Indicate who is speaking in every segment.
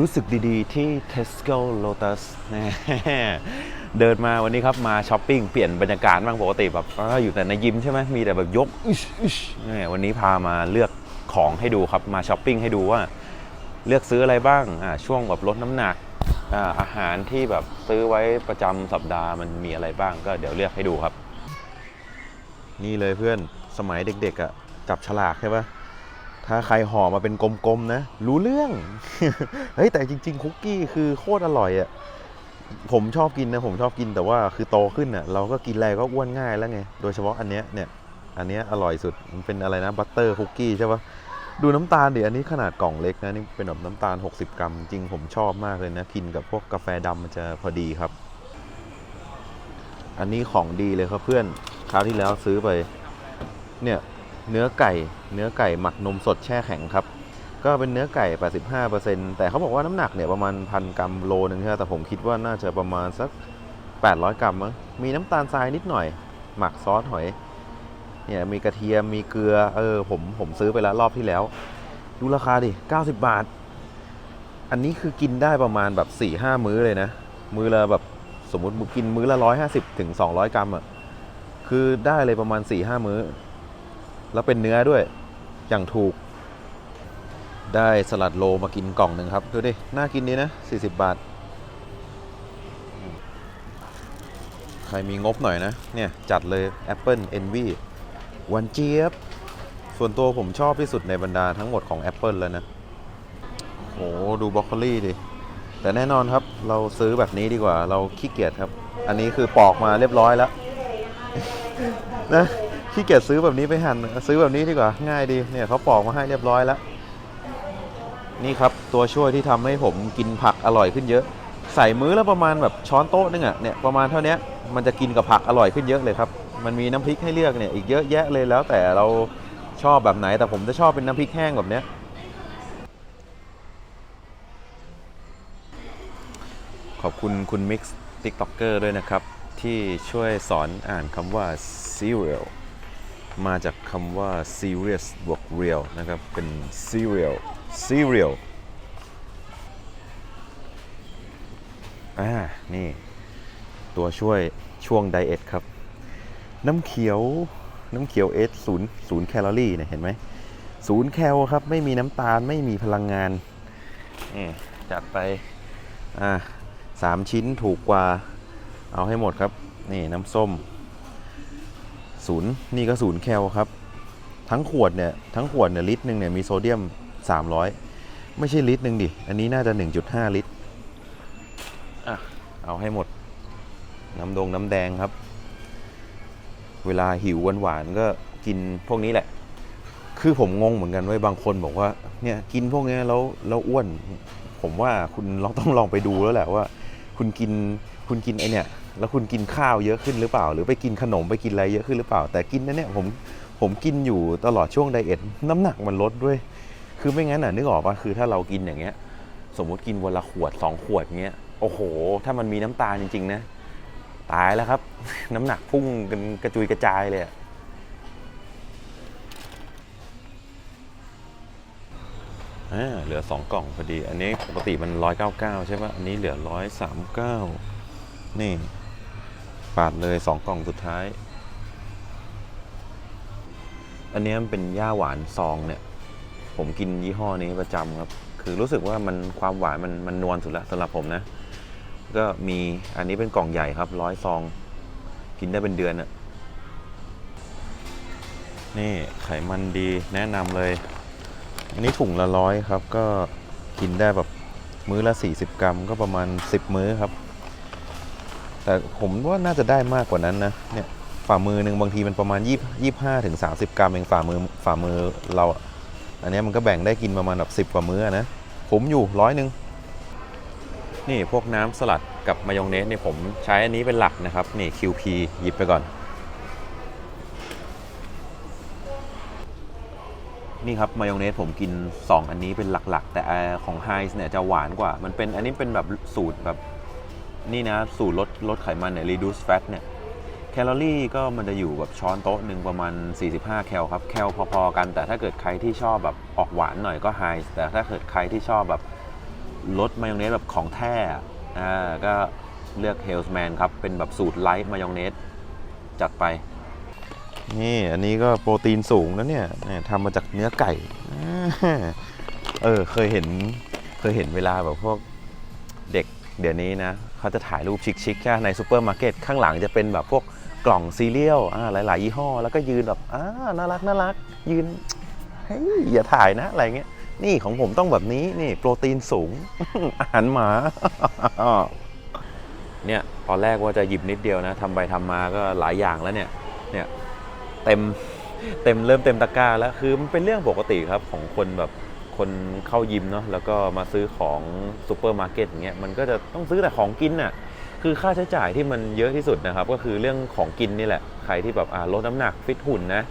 Speaker 1: รู้สึกดีๆ ที่ Tesco Lotus แน่เดินมาวันนี้ครับมาช้อปปิ้งเปลี่ยนบรรยากาศบ้างปกติแบบอ่าอยู่แต่ในยิมใช่ไหมมีแต่แบบยกนี่วันนี้พามาเลือกของให้ดูครับมาช้อปปิ้งให้ดูว่า เลือกซื้ออะไรบ้างช่วงแบบลดน้ำหนักอาอาหารที่แบบซื้อไว้ประจำสัปดาห์มันมีอะไรบ้างก็เดี๋ยวเลือกให้ดูครับ นี่เลยเพื่อนสมัยเด็กๆอะ่ะจับฉลากใช่ปะ ถ้าใครห่อมาเป็นกลมๆนะ รู้เรื่อง เฮ้ยแต่จริง ๆ คุกกี้คือโคตรอร่อยอะ่ะผมชอบกินนะผมชอบกินแต่ว่าคือโตขึ้นอะเราก็กินอะไรก็อ้วนง่ายแล้วไง โดยเฉพาะอันเนี้ยเนี่ย อันเนี้ยอร่อยสุดมันเป็นอะไรนะบัตเตอร์คุกกี้ใช่ปะดูน้ำตาลดิอันนี้ขนาดกล่องเล็กนะนี่เป็นแบบน้ำตาล 60 กรัม จริงผมชอบมากเลยนะกินกับพวกกาแฟดำมันจะพอดีครับ อันนี้ของดีเลยครับเพื่อนคราวที่แล้วซื้อไป เนี่ย เนื้อไก่ เนื้อไก่หมักนมสดแช่แข็งครับ ก็เป็นเนื้อไก่ 85%แต่เขาบอกว่าน้ำหนักเนี่ยประมาณพันกรัมโลนึงใช่ไหมแต่ผมคิดว่าน่าจะประมาณสัก 800 กรัมมั้งมีน้ำตาลทรายนิดหน่อย หมักซอสหอยเนี่ยมีกระเทียมมีเกลือเออผมผมซื้อไปแล้วรอบที่แล้ว ดูราคาดิ 90 บาท อันนี้คือกินได้ประมาณแบบ4-5มื้อเลยนะ มื้อละแบบสมมติกินมื้อละ 150ถึง200 กรัมอะคือได้เลยประมาณ4-5มื้อ แล้วเป็นเนื้อด้วยอย่างถูก ได้สลัดโลมากินกล่องหนึ่งครับ ดูดิ น่ากินดีนะ 40 บาท ใครมีงบหน่อยนะ เนี่ย จัดเลย Apple Envy วันเจี๊ยบ ส่วนตัวผมชอบที่สุดในบรรดาทั้งหมดของ Apple แล้วนะโหดูบรอกโคลี่ดิ แต่แน่นอนครับ เราซื้อแบบนี้ดีกว่า เราขี้เกียจครับ อันนี้คือปอกมาเรียบร้อยแล้ว นะ ขี้เกียจซื้อแบบนี้ไปหั่นซื้อแบบนี้ดีกว่าง่ายดีเนี่ยเขาปอกมาให้เรียบร้อยแล้ว นี่ครับตัวช่วยที่ทำให้ผมกินผักอร่อยขึ้นเยอะ ใส่มื้อละประมาณแบบช้อนโต๊ะนึงอะเนี่ยประมาณเท่านี้มันจะกินกับผักอร่อยขึ้นเยอะเลยครับ มันมีน้ำพริกให้เลือกเนี่ยอีกเยอะแยะเลยแล้วแต่เราชอบแบบไหนแต่ผมจะชอบเป็นน้ำพริกแห้งแบบเนี้ยขอบคุณคุณมิกซ์ติ๊กต็อกเกอร์ด้วยนะครับ ที่ช่วยสอนอ่านคำว่า cereal มาจากคำว่า serious บวก real นะครับ เป็น cereal cereal อ่า นี่ ตัวช่วยช่วงไดเอทครับ น้ำเขียว น้ำเขียวเอสศูนย์ศูนย์แคลอรี่เนี่ยเห็นไหมศูนย์แคลครับ ไม่มีน้ำตาล ไม่มีพลังงานนี่จัดไป อ่าสามชิ้นถูกกว่า เอาให้หมดครับ นี่น้ำส้ม ศูนย์นี่ก็ศูนย์แคลครับ ทั้งขวดเนี่ยทั้งขวดเนี่ยลิตรหนึ่งเนี่ยมีโซเดียม 300 ไม่ใช่ลิตรหนึ่งดิ อันนี้น่าจะ 1.5 ลิตรอะเอาให้หมด น้ำดงน้ำแดงครับ เวลาหิวหวานๆก็กินพวกนี้แหละ คือผมงงเหมือนกันเว้ยบางคนบอกว่าเนี่ยกินพวกเนี้ยแล้วแล้วอ้วน ผมว่าคุณลองต้องลองไปดูแล้วแหละว่า คุณกินคุณกินไอเนี่ยแล้วคุณกินข้าวเยอะขึ้นหรือเปล่า หรือไปกินขนมไปกินอะไรเยอะขึ้นหรือเปล่า แต่กินนั่นเนี่ยผมผมกินอยู่ตลอดช่วงไดเอทน้ำหนักมันลดด้วย คือไม่งั้นน่ะนึกออกปะคือถ้าเรากินอย่างเงี้ย สมมุติกินวันละขวดสองขวดเงี้ยโอ้โห ถ้ามันมีน้ำตาลจริงๆนะตายแล้วครับ น้ำหนักพุ่งกันกระจุยกระจายเลยอะ อ่าเหลือ 2 กล่องพอดี อันนี้ปกติมัน 199 ใช่ปะอันนี้เหลือ 139 นี่ ปาดเลย 2 กล่องสุดท้าย อันนี้มันเป็นย่าหวานซองเนี่ย ผมกินยี่ห้อนี้ประจำครับ คือรู้สึกว่ามันความหวานมันมันนวลสุดล้วสำหรับผมนะ ก็มีอันนี้เป็นกล่องใหญ่ครับร้อยซอง กินได้เป็นเดือนอะนี่ไขมันดีแนะนำเลย อันนี้ถุงละร้อยครับ ก็กินได้แบบมื้อละ 40 กรัม ก็ประมาณ 10 มื้อครับ แต่ผมว่าน่าจะได้มากกว่านั้นนะเนี่ยฝ่ามือหนึ่งบางทีมันประมาณ 20 25ถึง30 กรัมเองฝ่ามือฝ่ามือเราอันนี้มันก็แบ่งได้กินประมาณแบบ10 กว่ามื้ออะนะผมอยู่ร้อยหนึ่งนี่พวกน้ำสลัดกับมายองเนสเนี่ยผมใช้อันนี้เป็นหลักนะครับ นี่ QP หยิบไปก่อน นี่ครับมายองเนสผมกิน 2 อันนี้เป็นหลักๆ แต่ของ h ฮ s เนี่ยจะหวานกว่า มันเป็นอันนี้เป็นแบบสูตรแบบนี่นะ สูตรลดลดไขมันเนี่ย reduce fat เนี่ยแคลอรี่ก็มันจะอยู่แบบช้อนโต๊ะหนึ่งประมาณ 45 แคลครับ แคลพอๆกัน แต่ถ้าเกิดใครที่ชอบแบบออกหวานหน่อยก็ไฮแต่ถ้าเกิดใครที่ชอบแบบรสมายองเนสแบบของแท้อ่าก็เลือกเฮลส์แมนครับ เป็นแบบสูตรไลท์มายองเนสจัดไป นี่อันนี้ก็โปรตีนสูงนะเนี่ยเนี่ยทำมาจากเนื้อไก่ เออเคยเห็นเคยเห็นเวลาแบบพวกเด็กเดี๋ยวนี้นะเขาจะถ่ายรูปชิคๆใช่ในซูเปอร์มาร์เก็ตข้างหลังจะเป็นแบบพวกกล่องซีเรียลอ่าหลาย ๆ ยี่ห้อ แล้วก็ยืนแบบอ่าน่ารักน่ารักยืนเฮ้ยอย่าถ่ายนะอะไรเงี้ยนี่ของผมต้องแบบนี้นี่โปรตีนสูง อาหารหมา เนี่ยตอนแรกว่าจะหยิบนิดเดียวนะทำไปทำมาก็หลายอย่างแล้วเนี่ยเนี่ย เต็มเต็มเริ่มเต็มตะกร้าแล้วคือมันเป็นเรื่องปกติครับของคนแบบคนเข้ายิมเนาะแล้วก็มาซื้อของซูเปอร์มาร์เก็ตอย่างเงี้ยมันก็จะต้องซื้อแต่ของกินน่ะคือค่าใช้จ่ายที่มันเยอะที่สุดนะครับ ก็คือเรื่องของกินนี่แหละ ใครที่แบบอ่าลดน้ำหนักฟิตหุ่นนะ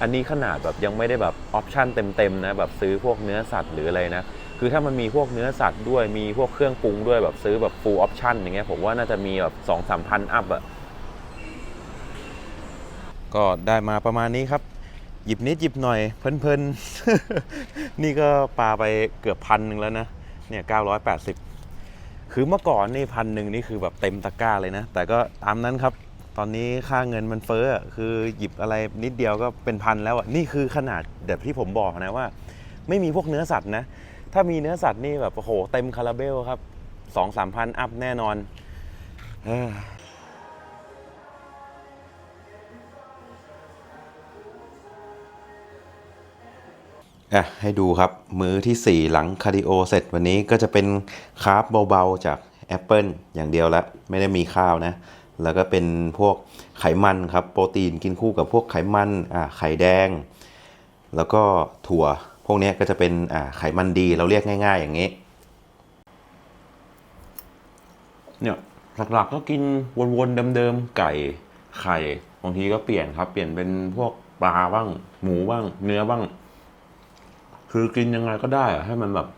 Speaker 1: อันนี้ขนาดแบบยังไม่ได้แบบออปชั่นเต็มๆนะแบบซื้อพวกเนื้อสัตว์หรืออะไรนะคือถ้ามันมีพวกเนื้อสัตว์ด้วยมีพวกเครื่องปรุงด้วยแบบซื้อแบบฟูลออปชั่นอย่างเงี้ยผมว่าน่าจะมีแบบสองสามพันอัพอะ ก็ได้มาประมาณนี้ครับ หยิบนิดหยิบหน่อยเพลินๆ นี่ก็ปลาไปเกือบพันหนึ่งแล้วนะ เนี่ย980คือเมื่อก่อนนี่พันหนึ่งนี่คือแบบเต็มตะกร้าเลยนะ แต่ก็ตามนั้นครับ ตอนนี้ค่าเงินมันเฟ้อคือหยิบอะไรนิดเดียวก็เป็นพันแล้วอะ นี่คือขนาดแบบที่ผมบอกนะว่า ไม่มีพวกเนื้อสัตว์นะ ถ้ามีเนื้อสัตว์นี่แบบโอ้โหเต็มคาราเบลครับสองสามพันอัพแน่นอน อะให้ดูครับ มื้อที่ 4 หลังคาร์ดิโอเสร็จวันนี้ก็จะเป็นคาร์บเบาๆจากแอปเปิลอย่างเดียวละไม่ได้มีข้าวนะ แล้วก็เป็นพวกไขมันครับ โปรตีนกินคู่กับพวกไขมันอ่าไข่แดง แล้วก็ถั่ว พวกนี้ก็จะเป็นอ่าไขมันดีเราเรียกง่าย ๆ อย่างนี้เนี่ยหลักๆก็กินวนๆเดิมๆไก่ไข่บางทีก็เปลี่ยนครับ เปลี่ยนเป็นพวกปลาบ้าง หมูบ้าง เนื้อบ้าง คือกินยังไงก็ได้อะให้มันแบบ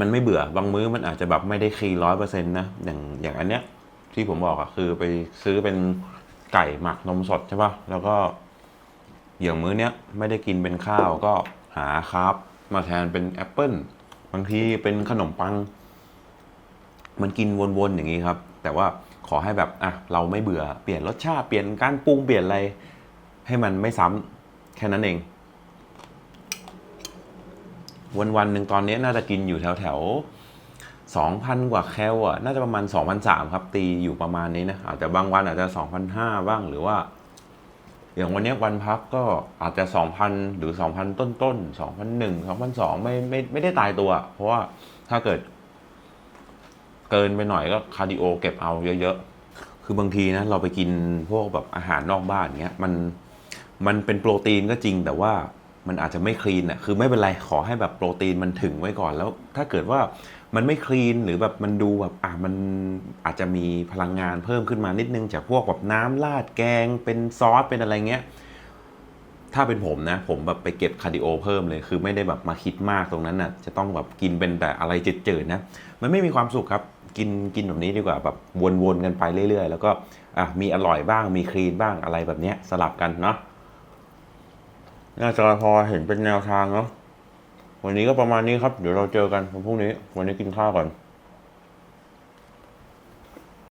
Speaker 1: มันไม่เบื่อบางมื้อมันอาจจะแบบไม่ได้คีร้อยเปอร์เซ็นต์นะอย่างอย่างอันเนี้ย ที่ผมบอกอะคือไปซื้อเป็นไก่หมักนมสดใช่ปะแล้วก็อย่างมื้อเนี้ยไม่ได้กินเป็นข้าวก็หาคร์บมาแทนเป็นแอปเปิลบางทีเป็นขนมปัง มันกินวนๆอย่างนี้ครับ แต่ว่าขอให้แบบอะเราไม่เบื่อเปลี่ยนรสชาติเปลี่ยนการปรุงเปลี่ยนอะไร ให้มันไม่ซ้ำแค่นั้นเอง วันวันๆหนึ่งตอนนี้น่าจะกินอยู่แถวแถวสองพันกว่าแคลอะน่าจะประมาณสองพันสามครับ ตีอยู่ประมาณนี้นะอาจจะบางวันอาจจะสองพันห้าบ้างหรือว่า อย่างวันนี้วันพักก็อาจจะสองพันหรือสองพันต้นต้นสองพันหนึ่งสองพันสองไม่ไม่ไม่ได้ตายตัว เพราะว่าถ้าเกิด เกินไปหน่อยก็คาร์ดิโอเก็บเอาเยอะๆ คือบางทีนะเราไปกินพวกแบบอาหารนอกบ้านเงี้ยมันมันเป็นโปรตีนก็จริงแต่ว่า มันอาจจะไม่คลีนอะคือไม่เป็นไรขอให้แบบโปรตีนมันถึงไว้ก่อน แล้วถ้าเกิดว่ามันไม่คลีนหรือแบบมันดูแบบอะมันอาจจะมีพลังงานเพิ่มขึ้นมานิดนึง จากพวกแบบน้ำราดแกง เป็นซอสเป็นอะไรเงี้ยถ้าเป็นผมนะ ผมแบบไปเก็บคาร์ดิโอเพิ่มเลย คือไม่ได้แบบมาคิดมากตรงนั้นน่ะจะต้องแบบกินเป็นแต่อะไรจืดๆนะ มันไม่มีความสุขครับ กินกินแบบนี้ดีกว่าแบบวนๆกันไปเรื่อยๆ แล้วก็อะมีอร่อยบ้างมีคลีนบ้างอะไรแบบเนี้ยสลับกันเนาะ น่าจะพอเห็นเป็นแนวทางเนาะวันนี้ก็ประมาณนี้ครับ เดี๋ยวเราเจอกันวันพรุ่งนี้ วันนี้กินข้าวก่อน